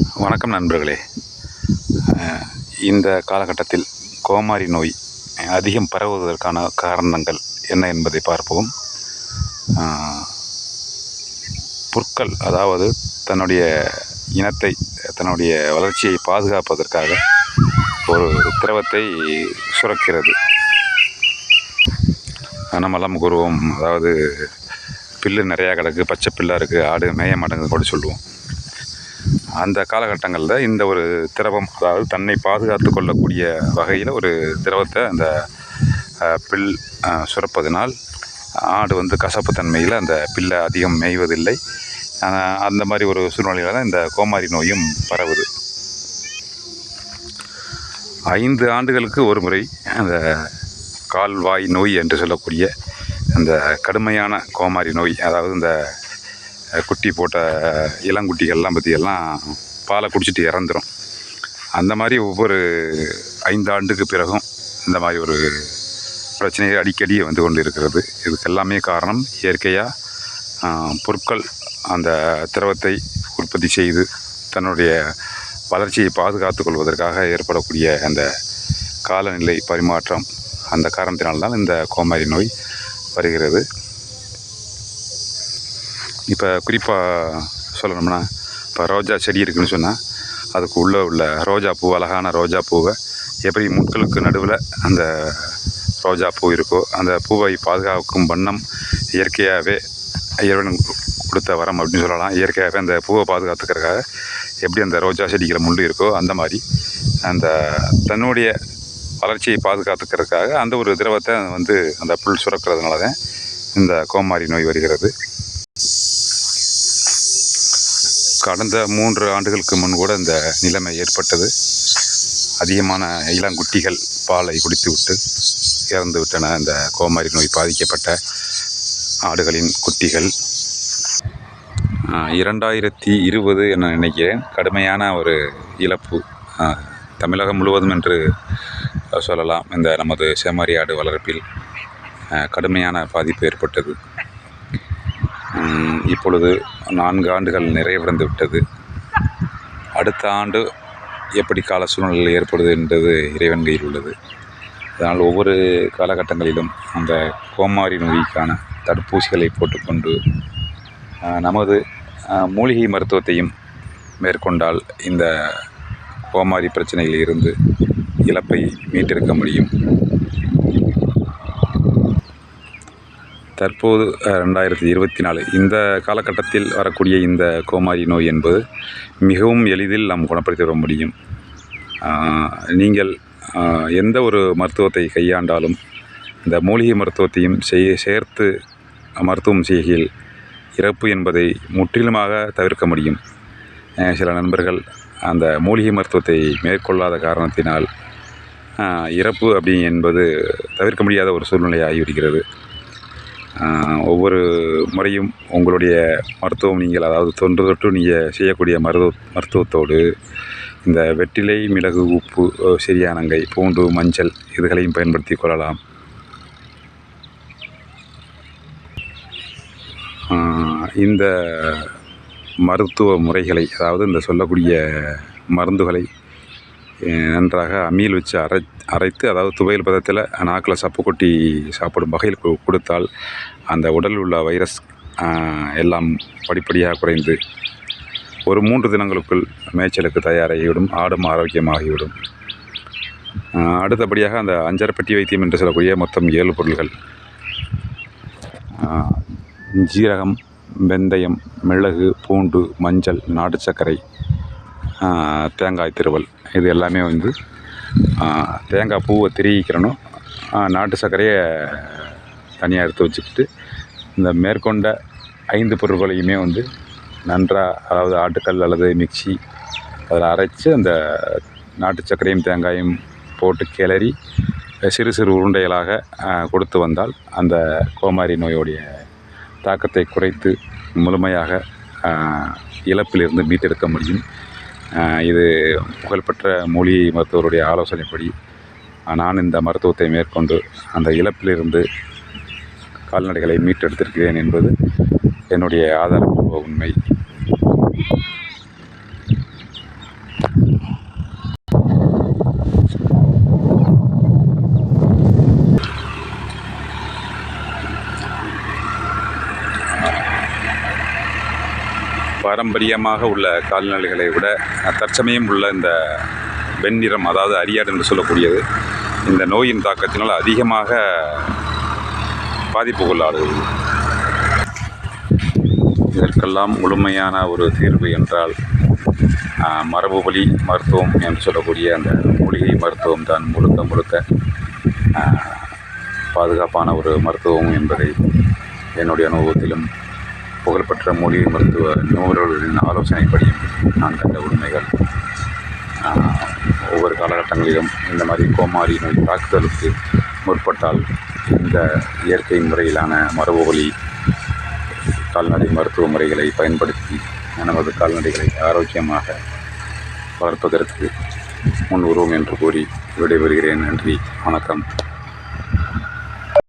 வணக்கம் நண்பர்களே. இந்த காலகட்டத்தில் கோமாரி நோய் அதிகம் பரவுவதற்கான காரணங்கள் என்ன என்பதை பார்ப்போம். புற்கள் அதாவது தன்னுடைய இனத்தை தன்னுடைய வளர்ச்சியை பாதுகாப்பதற்காக ஒரு திரவத்தை சுரக்கிறது. நம்மெல்லாம் கூறுவோம். அதாவது பில்லு நிறையா கிடக்கு பச்சை பில்லாக இருக்குது ஆடு மேய மாட்டேங்குது கூட சொல்லுவோம். அந்த காலகட்டங்களில் இந்த ஒரு திரவம் அதாவது தன்னை பாதுகாத்து கொள்ளக்கூடிய வகையில் ஒரு திரவத்தை அந்த பில் சுரப்பதினால் ஆடு வந்து கசப்பு தன்மையில் அந்த பில்லை அதிகம் மேய்வதில்லை. அந்த மாதிரி ஒரு சூழ்நிலையில் தான் இந்த கோமாரி நோயும் பரவுது. ஐந்து ஆண்டுகளுக்கு ஒரு முறை அந்த கால்வாய் நோய் என்று சொல்லக்கூடிய அந்த கடுமையான கோமாரி நோய் அதாவது இந்த குட்டி போட்ட இளங்குட்டிகள்லாம் பற்றியெல்லாம் பாலை குடிச்சிட்டு இறந்துடும் அந்த மாதிரி ஒவ்வொரு ஐந்து ஆண்டுக்கு பிறகும் இந்த மாதிரி ஒரு பிரச்சனைகள் அடிக்கடி வந்து கொண்டு இருக்கிறது இதுக்கு எல்லாமே காரணம் இயற்கையாக பொருட்கள் அந்த திரவத்தை உற்பத்தி செய்து தன்னுடைய வளர்ச்சியை பாதுகாத்து கொள்வதற்காக ஏற்படக்கூடிய அந்த காலநிலை பரிமாற்றம் அந்த காரணத்தினால்தான் இந்த கோமாரி நோய் வருகிறது. இப்போ குறிப்பாக சொல்லணும்னா இப்போ ரோஜா செடி இருக்குதுன்னு சொன்னால் அதுக்கு உள்ளே உள்ள ரோஜா பூ அழகான ரோஜா பூவை எப்படி முட்களுக்கு நடுவில் அந்த ரோஜா பூ இருக்கோ அந்த பூவை பாதுகாக்கும் வண்ணம் இயற்கையாகவே இறைவன் கொடுத்த வரம் அப்படின்னு சொல்லலாம். இயற்கையாகவே அந்த பூவை பாதுகாத்துக்கிறதுக்காக எப்படி அந்த ரோஜா செடிகளை முள்ளு இருக்கோ அந்த மாதிரி அந்த தன்னுடைய வளர்ச்சியை பாதுகாத்துக்கிறதுக்காக அந்த ஒரு திரவத்தை வந்து அந்த புல் சுரக்கிறதுனால தான் இந்த கோமாரி நோய் வருகிறது. கடந்த மூன்று ஆண்டுகளுக்கு முன் கூட இந்த நிலைமை ஏற்பட்டது. அதிகமான இளங்குட்டிகள் பாலை குடித்துவிட்டு இறந்து விட்டன. இந்த கோமாரி நோய் பாதிக்கப்பட்ட ஆடுகளின் குட்டிகள். இரண்டாயிரத்தி இருபது என நினைக்கிறேன். கடுமையான ஒரு இழப்பு. தமிழகம் முழுவதும் என்று சொல்லலாம். இந்த நமது செம்மறி ஆடு வளர்ப்பில் கடுமையான பாதிப்பு ஏற்பட்டது. இப்பொழுது நான்கு ஆண்டுகள் நிறைவடைந்து விட்டது. அடுத்த ஆண்டு எப்படி கால சூழ்நிலை ஏற்படுது என்பது இறைவன் கையில் உள்ளது. அதனால் ஒவ்வொரு காலகட்டங்களிலும் அந்த கோமாரி நோய்க்கான தடுப்பூசிகளை போட்டுக்கொண்டு நமது மூலிகை மருத்துவத்தையும் மேற்கொண்டால் இந்த கோமாரி பிரச்சனையில் இருந்து இழப்பை மீட்டெடுக்க முடியும். தற்போது ரெண்டாயிரத்தி இருபத்தி நாலு. இந்த காலகட்டத்தில் வரக்கூடிய இந்த கோமாரி நோய் என்பது மிகவும் எளிதில் நாம் குணப்படுத்தி வர முடியும். நீங்கள் எந்த ஒரு மருத்துவத்தை கையாண்டாலும் இந்த மூலிகை மருத்துவத்தையும் செய் சேர்த்து மருத்துவம் செய்கையில் இறப்பு என்பதை முற்றிலுமாக தவிர்க்க முடியும். சில நண்பர்கள் அந்த மூலிகை மருத்துவத்தை மேற்கொள்ளாத காரணத்தினால் இறப்பு அப்படி என்பது தவிர்க்க முடியாத ஒரு சூழ்நிலை ஆகிவிடுகிறது ஒவ்வொரு முறையும் உங்களுடைய மருத்துவம் நீங்கள் அதாவது தொன்று தொட்டு நீங்கள் செய்யக்கூடிய மருத்துவ மருத்துவத்தோடு இந்த வெற்றிலை மிளகு உப்பு அஹ், சிறியானங்கை பூண்டு மஞ்சள் இதுகளையும் பயன்படுத்தி கொள்ளலாம். இந்த மருத்துவ முறைகளை அதாவது இந்த சொல்லக்கூடிய மருந்துகளை நன்றாக அம்மியில் வச்சு அரை அரைத்து அதாவது துவையல் பதத்தில் நாக்கில் சப்பு கொட்டி சாப்பிடும் வகையில் கு- கொடுத்தால் அந்த உடலில் உள்ள வைரஸ் எல்லாம் படிப்படியாக குறைந்து ஒரு மூன்று தினங்களுக்குள் மேய்ச்சலுக்கு தயாராகிவிடும் ஆடும் ஆரோக்கியமாகிவிடும். அடுத்தபடியாக அந்த அஞ்சரைப்பட்டி வைத்தியம் என்று சொல்லக்கூடிய மொத்தம் ஏழு பொருள்கள். ஜீரகம் வெந்தயம் மிளகு பூண்டு மஞ்சள் நாட்டு சர்க்கரை தேங்காய் திருவல். இது எல்லாமே வந்து தேங்காய் பூவை திரிக்கிறணும் நாட்டு சர்க்கரையை தனியாக எடுத்து வச்சுக்கிட்டு இந்த மேற்கொண்ட ஐந்து பொருட்களையுமே வந்து நன்றாக அதாவது ஆட்டுக்கல் அல்லது மிக்சி அதில் அரைச்சி அந்த நாட்டு சர்க்கரையும் தேங்காயும் போட்டு கிளறி சிறு சிறு உருண்டைகளாக கொடுத்து வந்தால் அந்த கோமாரி நோயோடைய தாக்கத்தை குறைத்து முழுமையாக இழப்பிலிருந்து மீட்டெடுக்க முடியும். இது புகழ்பெற்ற மூலிகை மருத்துவருடைய ஆலோசனைப்படி நான் இந்த மருத்துவத்தை மேற்கொண்டு அந்த இழப்பிலிருந்து கால்நடைகளை மீட்டெடுத்திருக்கிறேன் என்பது என்னுடைய ஆதாரப்பூர்வ உண்மை. பாரம்பரியமாக உள்ள கால்நடைகளை விட தற்சமயம் உள்ள இந்த வெண்ணிறம் அதாவது அரியாடு என்று சொல்லக்கூடியது இந்த நோயின் தாக்கத்தினால் அதிகமாக பாதிப்புக்குள்ளாடுகிறது இதற்கெல்லாம் முழுமையான ஒரு தீர்வு என்றால் ஆஹ், மரபு வழி மருத்துவம் என்று சொல்லக்கூடிய அந்த மூலிகை மருத்துவம் தான் முழுக்க முழுக்க பாதுகாப்பான ஒரு மருத்துவம் என்பதை என்னுடைய அனுபவத்திலும் புகழ்பெற்ற மூலிகை மருத்துவ நிபுணர்களின் ஆலோசனைப்படியும் நான் கண்ட உண்மைகள். ஒவ்வொரு காலகட்டங்களிலும் இந்த மாதிரி கோமாரி நோய் தாக்குதலுக்கு முற்பட்டால் இந்த இயற்கை முறையிலான மரபு வழி கால்நடை மருத்துவ முறைகளை பயன்படுத்தி நமது கால்நடைகளை ஆரோக்கியமாக வளர்ப்பதற்கு முன் உருவம் என்று கூறி விடைபெறுகிறேன். நன்றி. வணக்கம்.